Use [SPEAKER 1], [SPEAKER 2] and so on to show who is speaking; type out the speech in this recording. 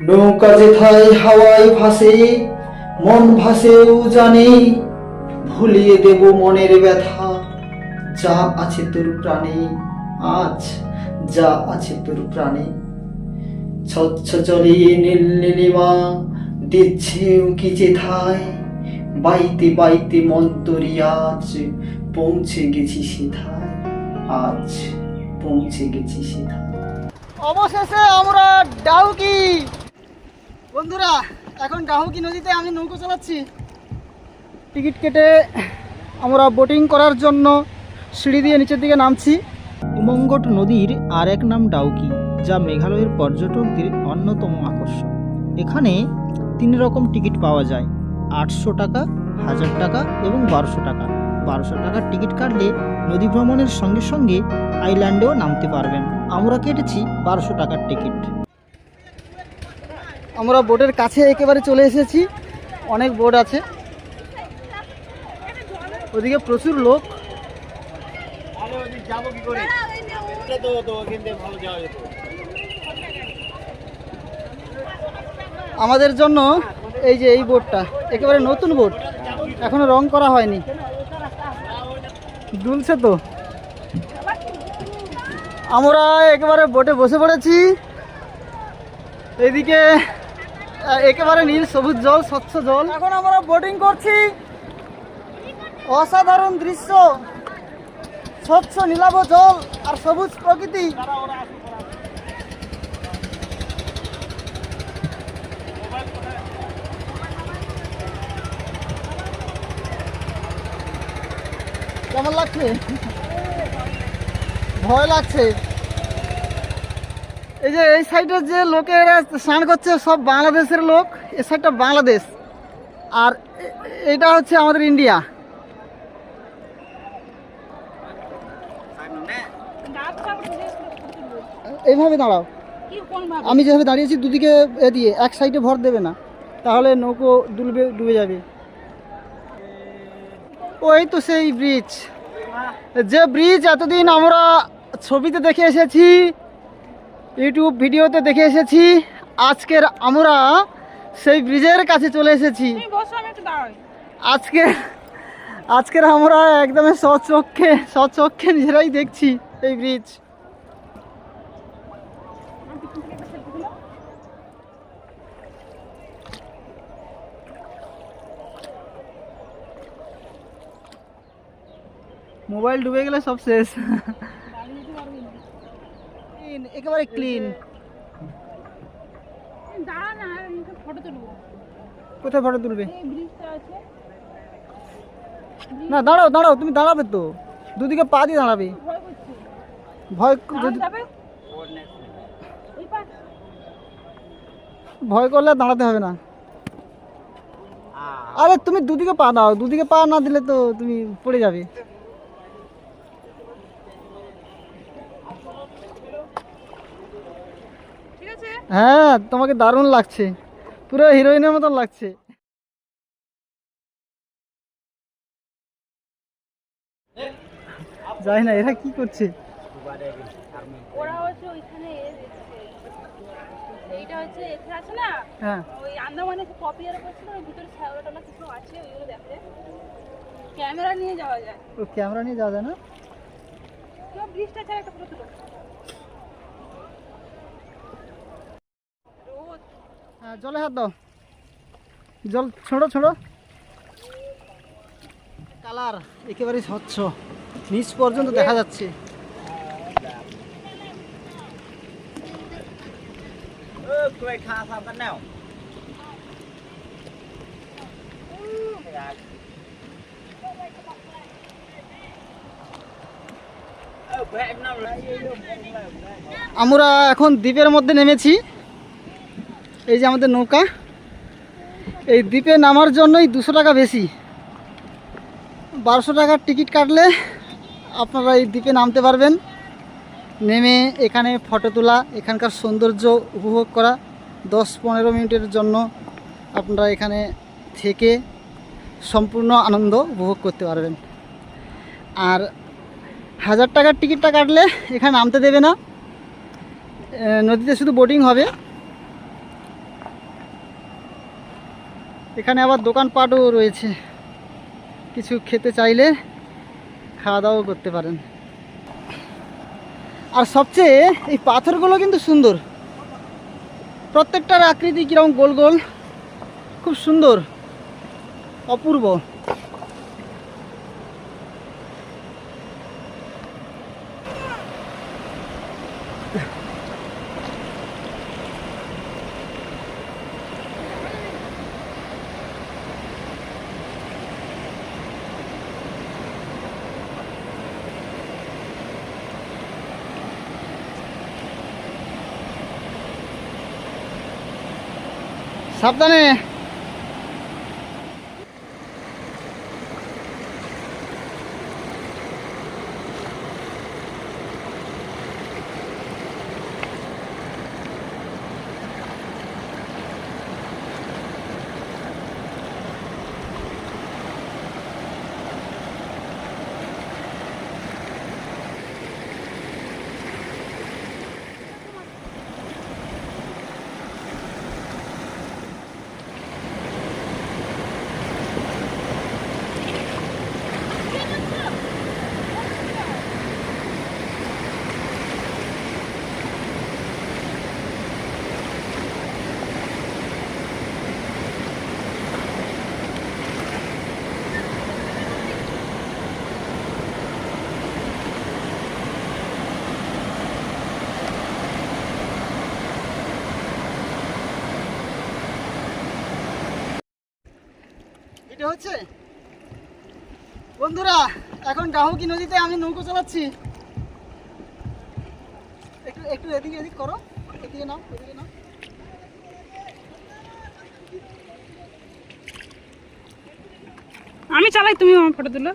[SPEAKER 1] নৌকা যেথায় হাওয়ায় ভাসে, মন ভাসেও জানে, ভুলিয়ে দেব মনের ব্যথা। যা আছে তোর প্রাণে, আজ যা আছে তোর প্রাণে। স্বচ্ছ জলে নীল নীলিমা দিচ্ছে উকি যেথায় বাইতে বাইতে মন্তরি আজ পৌঁছে গেছি সেথায় আজ পৌঁছে গেছি সেথায়
[SPEAKER 2] অবশেষে আমরা ডাউকি। বন্ধুরা, এখন ডাউকি নদীতে আমি নৌকো চালাচ্ছি। টিকিট কেটে আমরা বোটিং করার জন্য সিঁড়ি দিয়ে নিচের দিকে নামছি।
[SPEAKER 3] উমঙ্গট নদীর আর এক নাম ডাউকি, যা মেঘালয়ের পর্যটকদের অন্যতম আকর্ষণ। এখানে তিন রকম টিকিট পাওয়া যায়, আটশো টাকা, হাজার টাকা এবং বারোশো টাকা। বারোশো টাকার টিকিট কাটলে নদী ভ্রমণের সঙ্গে সঙ্গে আইল্যান্ডেও নামতে পারবেন। আমরা কেটেছি বারোশো টাকার টিকিট।
[SPEAKER 2] আমরা বোটের কাছে একেবারে চলে এসেছি। অনেক বোট আছে। ওদিকে প্রচুর লোক। আমাদের জন্য এই যে এই বোটটা একেবারে নতুন বোট। এখনও রং করা হয়নি। দুলছে তো। আমরা একেবারে বোটে বসে পড়েছি। এইদিকে আহ, একেবারে নীল সবুজ জল, স্বচ্ছ জল। এখন আমরা বোটিং করছি। অসাধারণ দৃশ্য। স্বচ্ছ, নীলাভ জল আর সবুজ প্রকৃতি। কেমন লাগছে? ভয় লাগছে। এই যে, এই সাইডের যে লোকেরা স্নান করছে, সব বাংলাদেশের লোক। এই সাইডটা বাংলাদেশ। আর এটা হচ্ছে আমাদের ইন্ডিয়া। এইভাবে দাঁড়াও। আমি যেভাবে দাঁড়িয়েছি, দুদিকে এ দিয়ে, এক সাইডে ভর দেবে না। তাহলে নৌকো ডুলবে, ডুবে যাবে। ওই তো সেই ব্রিজ যে ব্রিজ এতদিন আমরা ছবিতে দেখে এসেছি ইউটিউব ভিডিওতে দেখে এসেছি আজকের আমরা সেই ব্রিজের কাছে চলে এসেছি। আজকে আজকের আমরা একদম স্বচক্ষে স্বচক্ষে নিজেরাই দেখছি এই ব্রিজ। মোবাইল ডুবে গেলে সব শেষ। Clean, একেবারে ক্লিন
[SPEAKER 4] দাঁড়া না ফটো তুলবো।
[SPEAKER 2] কোথায় ফটো তুলবে?
[SPEAKER 4] এই ব্রিজটা আছে।
[SPEAKER 2] না দাঁড়াও দাঁড়াও তুমি দাঁড়াবে তো। দুদিকে পা দিয়ে দাঁড়াবে।
[SPEAKER 4] ভয়
[SPEAKER 2] ভয় করলে দাঁড়াতে হবে না। আরে তুমি দুদিকে পা দাও। দুদিকে পা না দিলে তো তুমি পড়ে যাবে
[SPEAKER 4] ঠিক আছে
[SPEAKER 2] হ্যাঁ তোমাকে দারুণ লাগছে। পুরো হিরোইনের মতন লাগছে। যাই না এরা কি করছে?
[SPEAKER 4] ওরা হচ্ছে ওইখানে এইটা হচ্ছে এখানে আছে না?
[SPEAKER 2] হ্যাঁ।
[SPEAKER 4] ওই আন্দামানে কপি আর করছিল ওই ভিতরে শ্যাওলা টোলা কিছু আছে ওইগুলো দেখে ক্যামেরা নিয়ে যাওয়া যায়।
[SPEAKER 2] ও ক্যামেরা নিয়ে যাওয়া যায় না?
[SPEAKER 4] কেউ ব্রিজটা ছাড়া একটা ফটো তুলো রোদ
[SPEAKER 2] হ্যাঁ জলে হাত দাও। জল ছোড়ো ছোড়ো। কালার একেবারে স্বচ্ছ। নিচ পর্যন্ত দেখা যাচ্ছে। আমরা এখন দ্বীপের মধ্যে নেমেছি। এই যে আমাদের নৌকা, এই দ্বীপে নামার জন্যই দুশো টাকা বেশি। বারোশো টাকার টিকিট কাটলে আপনারা এই দ্বীপে নামতে পারবেন। নেমে এখানে ফটো তোলা, এখানকার সৌন্দর্য উপভোগ করা, দশ পনেরো মিনিটের জন্য আপনারা এখানে থেকে সম্পূর্ণ আনন্দ উপভোগ করতে পারবেন। আর হাজার টাকার টিকিটটা কাটলে এখানে নামতে দেবে না। নদীতে শুধু বোটিং হবে। এখানে আবার দোকানপাটও রয়েছে। কিছু খেতে চাইলে খাওয়া দাওয়াও করতে পারেন। আর সবচেয়ে এই পাথরগুলো কিন্তু সুন্দর। প্রত্যেকটার আকৃতি কীরকম গোল গোল, খুব সুন্দর, অপূর্ব। Saplamayın. এটা হচ্ছে? বন্ধুরা, এখন ডাহুকি নদীতে আমি নৌকো চালাচ্ছি। একটু একটু এদিকে, এদিক করো। এদিকে নাও এদিকে নাও।
[SPEAKER 4] আমি চালাই তুমি আমার ফটো তুলো।